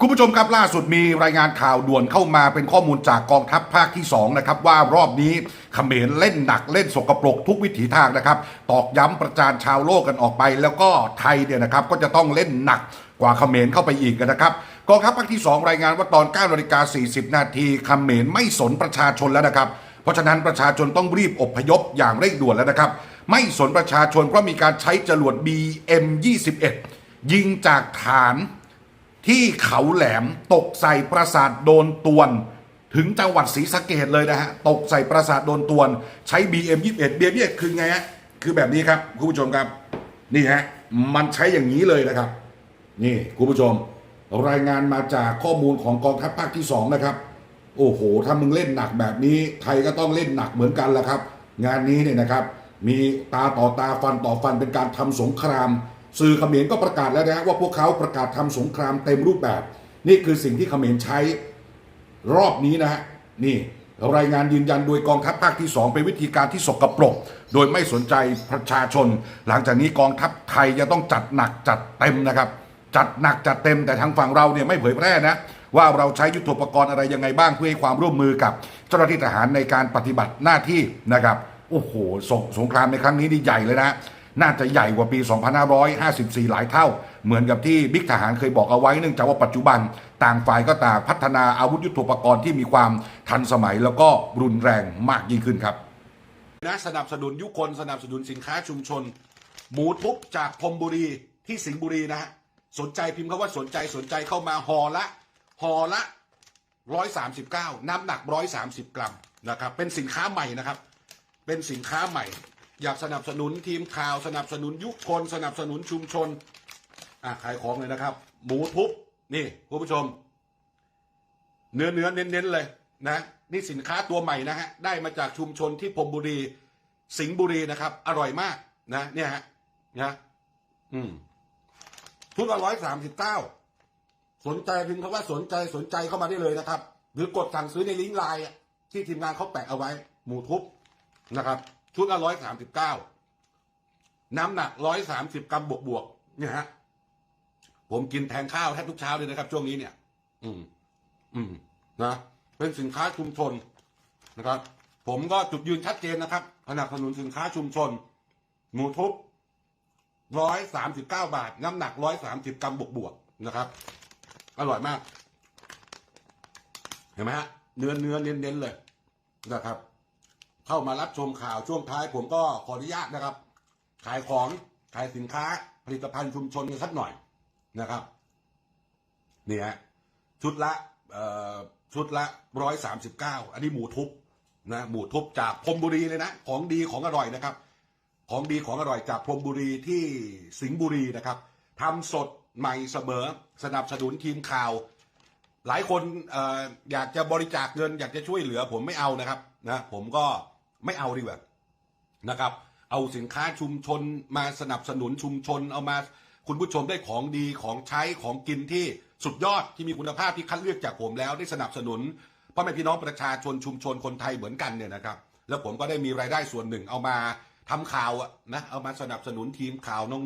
คุณผู้ชมครับล่าสุดมีรายงานข่าวด่วนเข้ามาเป็นข้อมูลจากกองทัพภาคที่2นะครับว่ารอบนี้เขมรเล่นหนักเล่นสกปรกทุกวิถีทางนะครับ ตอกย้ำประจานชาวโลกกันออกไป แล้วก็ไทยเนี่ยนะครับก็จะต้องเล่นหนักกว่าเขมรเข้าไปอีกนะครับกองทัพภาคที่ 2 รายงานว่าตอน9นาฬิกา40 นาทีเขมรไม่สนประชาชนแล้วนะครับ เพราะฉะนั้นประชาชนต้องรีบอพยพอย่างเร่งด่วนแล้วนะครับ ไม่สนประชาชนเพราะมีการใช้จรวด BM21 ยิงจากฐาน ที่เขาแหลมตกใส่ปราสาทโดนตวน ถึงจังหวัดศรีสะเกดเลยนะฮะ ตกใส่ปราสาทโดนตวน ใช้ BM 21 BM 21คือไงฮะคือแบบนี้ครับคุณผู้ชมครับ นี่ฮะมันใช้อย่างนี้เลยนะครับ นี่คุณผู้ชม รายงานมาจากข้อมูลของกองทัพภาคที่ 2 นะครับ โอ้โห ถ้ามึงเล่นหนักแบบนี้ไทยก็ต้องเล่นหนักเหมือนกันแหละครับ งานนี้เนี่ยนะครับ มีตาต่อตาฟันต่อฟันเป็นการทำสงคราม สื่อเขมรก็ประกาศแล้วนะว่าพวกเขาประกาศทำสงครามเต็มรูปแบบ นี่คือสิ่งที่เขมรใช้รอบนี้นะฮะนี่รายงานยืนยันโดยกองทัพภาคที่ 2 เป็นวิธีการที่สกปรก โดยไม่สนใจประชาชน หลังจากนี้กองทัพไทยจะต้องจัดหนักจัดเต็มนะครับ จัดหนักจัดเต็มแต่ทางฝั่งเราเนี่ยไม่เผยแพร่นะว่าเราใช้ยุทธปกรณ์อะไรยังไงบ้างเพื่อให้ความร่วมมือกับเจ้าหน้าที่ทหารในการปฏิบัติหน้าที่นะครับโอ้โหสงสงครามในครั้งนี้นี่ใหญ่เลยนะ น่าจะใหญ่กว่าปี 2554 หลายเท่า เหมือนกับที่บิ๊กทหารเคยบอกเอาไว้เนื่องจากว่าปัจจุบัน ต่างฝ่ายก็ต่างพัฒนาอาวุธยุทโธปกรณ์ที่มีความทันสมัยแล้วก็รุนแรงมากยิ่งขึ้นครับนะสนับสนุนยุคนสนับสนุนสินค้าชุมชน หมูทุบจากพมบุรีที่สิงห์บุรีนะฮะสนใจพิมพ์คำว่าสนใจสนใจเข้ามาห่อละห่อละ139น้ำหนัก130กรัมนะครับเป็นสินค้าใหม่นะครับ เป็นสินค้าใหม่ อยากสนับสนุนทีมข่าวสนับสนุนยุคคนสนับสนุนชุมชนอะขายของเลยนะครับ หมูทุบนี่คุณผู้ชม เนื้อเนื้อเน้นๆเลยนะนี่สินค้าตัวใหม่นะฮะได้มาจากชุมชนที่พรมบุรี สิงห์บุรีนะครับ อร่อยมากนะ เนี่ยฮะนะอืมชุดละร้อยสามสิบเก้าสนใจพิมพ์คำว่าสนใจสนใจเข้ามาได้เลยนะครับ หรือกดสั่งซื้อในลิงก์ไลน์ที่ทีมงานเขาแปะเอาไว้ หมูทุบนะครับ ชุดละร้อยสามสิบเก้าน้ำหนักร้อยสามสิบกรัมบวกบวกเนี่ยฮะ ผมกินแทนข้าวแทบทุกเช้าเลยนะครับ ช่วงนี้เนี่ย อืม อืม นะ เป็นสินค้าชุมชนนะครับ ผมก็จุดยืนชัดเจนนะครับสนับสนุนสินค้าชุมชน หมูทุบร้อยสามสิบเก้าบาท น้ำหนักร้อยสามสิบกรัมบวกบวกนะครับ อร่อยมาก เห็นไหมฮะ เนื้อเนื้อเน้นเน้นๆเลยนะครับ เข้ามารับชมข่าวช่วงท้าย ผมก็ขออนุญาตนะครับ ขายของขายสินค้าผลิตภัณฑ์ชุมชนกันสักหน่อยนะครับนี่ฮะชุดละเอ่อชุดละร้อยสามสิบเก้าอันนี้หมูทุบนะหมูทุบจากพรมบุรีเลยนะ ของดีของอร่อยนะครับ ของดีของอร่อยจากพรมบุรีที่สิงห์บุรีนะครับทำสดใหม่เสมอสนับสนุนทีมข่าว หลายคนเอออยากจะบริจาคเงินอยากจะช่วยเหลือ ผมไม่เอานะครับนะผมก็ ไม่เอาดีกว่านะครับ เอาสินค้าชุมชนมาสนับสนุนชุมชน เอามาคุณผู้ชมได้ของดีของใช้ของกินที่สุดยอดที่มีคุณภาพที่คัดเลือกจากผมแล้วได้สนับสนุนพ่อแม่พี่น้องประชาชนชุมชนคนไทยเหมือนกันเนี่ยนะครับ แล้วผมก็ได้มีรายได้ส่วนหนึ่งเอามาทำข่าวอะนะเอามาสนับสนุนทีมข่าวน้อง